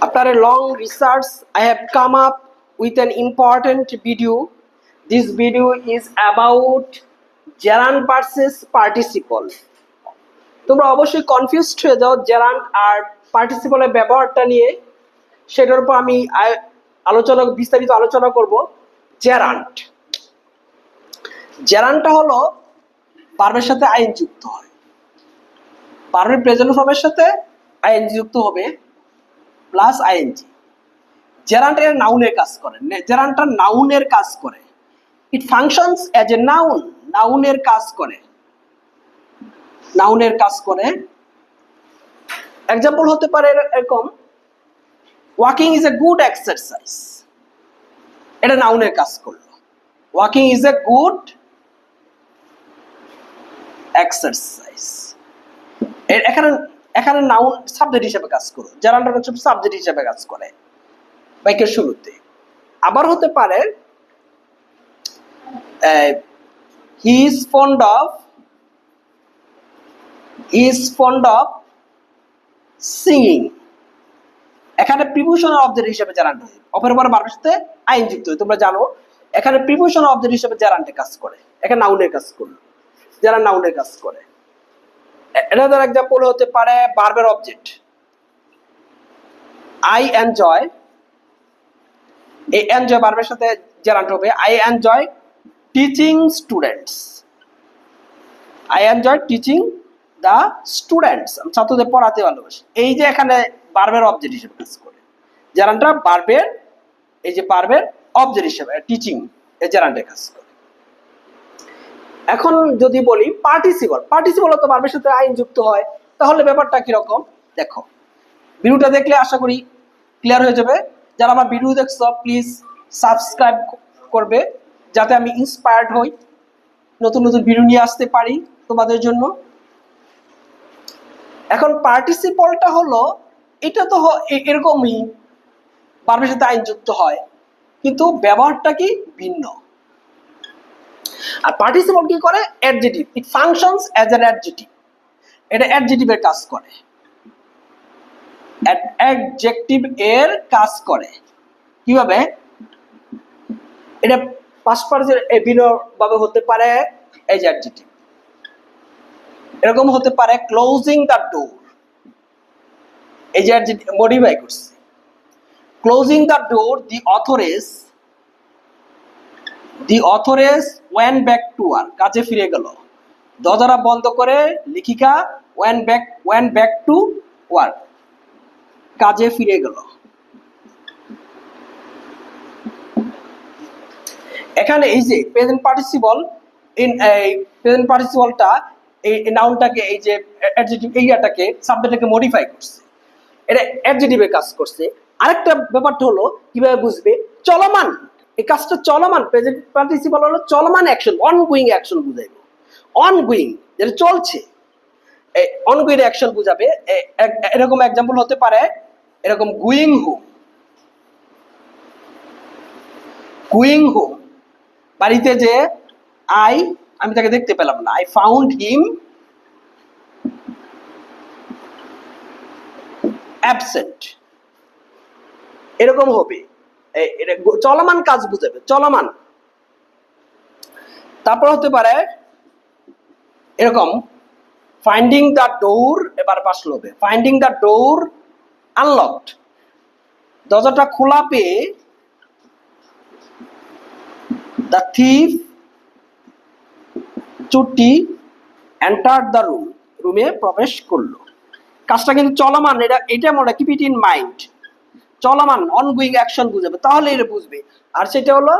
After a long research, I have come up with an important video. This video is about gerund versus participle. তোমরা অবশ্যই confused হয়ে যাও gerund আর পার্টিসিপলের ব্যবহারটা নিয়ে। সেটার উপর আমি আলোচনা বিস্তারিত আলোচনা করব। জেরান্ট জেরান্টটা হলো পার্বের সাথে আইন যুক্ত হয়। পার্বের প্রেজেন্ট ফর্মের সাথে আইন যুক্ত হবে। প্লাস আইএনজি জেরান্ট এর নাউনের কাজ করে জেরান্টটা নাউনের কাজ করে। It functions as a noun নাউনের কাজ করে। নাউনের কাজ করে। এক্সাম্পল হতে পারে এরকম walking is a good exercise এটা নাউনের কাজ করল। Walking is a good exercise এখানে এখানে নাউন সাবজেক্ট হিসেবে কাজ করো জেরান্ডার হচ্ছে সাবজেক্ট হিসেবে কাজ করে। বাইকের শুরুতে। আবার হতে পারে he is fond of he is fond of singing এখানে প্রিভিউশন অবজেক্ট হিসেবে জেরান্ড হয় অপর পরে বারবার সাথে আইন যুক্ত হয়, তোমরা জানো, এখানে প্রিভিউশন অবজেক্ট হিসেবে জেরান্টে কাজ করে এখানে নাউনের কাজ করল যারা নাউনের কাজ করে। Another example হতে পারে বার্বের অবজেক্ট আই এনজয় এই এনজয় বার্বের সাথে জেরান্ট হবে I enjoy teaching students I enjoy teaching the students ছাত্রদের পড়াতে ভালোবাসি। এই যে এখানে বার্বের অবজেক্ট হিসেবে কাজ করে। জেরান্টটা বার্বের এই যে বার্বের অবজেক্ট হিসেবে টিচিং এই জেরান্টে কাজ করে। এখন যদি বলি পার্টিসিপল পার্টিসিপল তো ভার্বের সাথে আইন যুক্ত হয়, তাহলে ব্যাপারটা কীরকম? দেখো, ভিডিওটা দেখলে আশা করি ক্লিয়ার হয়ে যাবে। যারা আমার ভিডিও দেখছ প্লিজ সাবস্ক্রাইব করবে, যাতে আমি ইন্সপায়ার্ড হই, নতুন নতুন ভিডিও নিয়ে আসতে পারি তোমাদের জন্য। এখন পার্টিসিপলটা হলো, এটা তো এরকমই ভার্বের সাথে আইন যুক্ত হয়, কিন্তু ব্যবহারটা কি ভিন্ন? আর পার্টিসিপল কি করে? Adjective it functions as an adjective এটা অ্যাডজেটিভের কাজ করে। অ্যাডজেক্টিভ এর কাজ করে। কীভাবে? এটা পাস ভিন্ন ভাবে হতে পারে এই অ্যাডজেটিভ এরকম হতে পারে ক্লোজিং দ্য ডোর এই যে মডিফাই করছে। Closing the door the authoress the authoress went back to work কাজে ফিরে গেল। দরজাটা বন্ধ করে লেখিকা went back went back to work, কাজে ফিরে গেল। এখানে এই যে প্রেজেন্ট পার্টিসিপল ইন এই প্রেজেন্ট পার্টিসিপলটা এই নাউনটাকে এই যে অ্যাডজেক্টিভ এরিয়াটাকে সাবজেক্টটাকে মডিফাই করছে। এটা অ্যাডজেক্টিভে কাজ করছে। আরেকটা ব্যাপারটা হলো, কীভাবে বুঝবে? চলমান। এই কাজটা চলমান প্রেজেন্ট পার্টিসিপাল হলো চলমান অ্যাকশন অনগোয়িং অ্যাকশন বুঝাইব। অনগোয়িং যেটা চলছে অনগোয়িং অ্যাকশন বুঝাবে। এরকম এক্সাম্পল হতে পারে, এরকম গুইং হোম গুইং হোম বাড়িতে যে আই আমি তাকে দেখতে পেলাম না। আই ফাউন্ড হিম অ্যাবসেন্ট এরকম হবে। চলমান কাজ বুঝাবে, চলমান। তারপর হতে পারে, এরকম ফাইন্ডিং দ্য ডোর এবার পাশ হবে ফাইন্ডিং দ্য ডোর আনলকড দরজাটা খোলা পেয়ে দ্য থিফ চুটি এন্টার দ্য রুম রুমে প্রবেশ করল। কাজটা কিন্তু চলমান, এটা এটা মনে কিপ ইট ইন মাইন্ড চলমান অনগোয়িং অ্যাকশন বুঝাবে তাহলে এটা বুঝবে। আর সেটা হলো,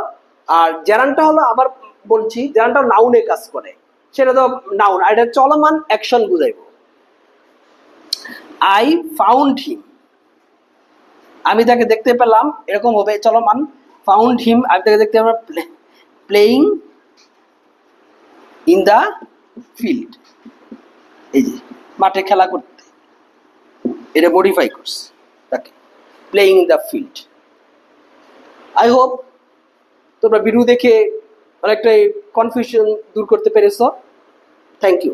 আর জেরানটা হলো আবার বলছি, জেরানটা নাউনে কাজ করে। সেটা তো নাউন আর এটা চলমান অ্যাকশন বুঝাইব। আই ফাউন্ড হিম আমি তাকে দেখতে পেলাম, এরকম হবে, চলমান ফাউন্ড হিম আমি তাকে দেখতে পেলাম প্লেয়িং ইন দ্য ফিল্ড এই যে, মাঠে খেলা করতে। এটা মডিফাই করছে। Playing in the field I hope তোমরা ভিডিও দেখে অনেকটাই কনফিউশন দূর করতে পেরেছ। Thank you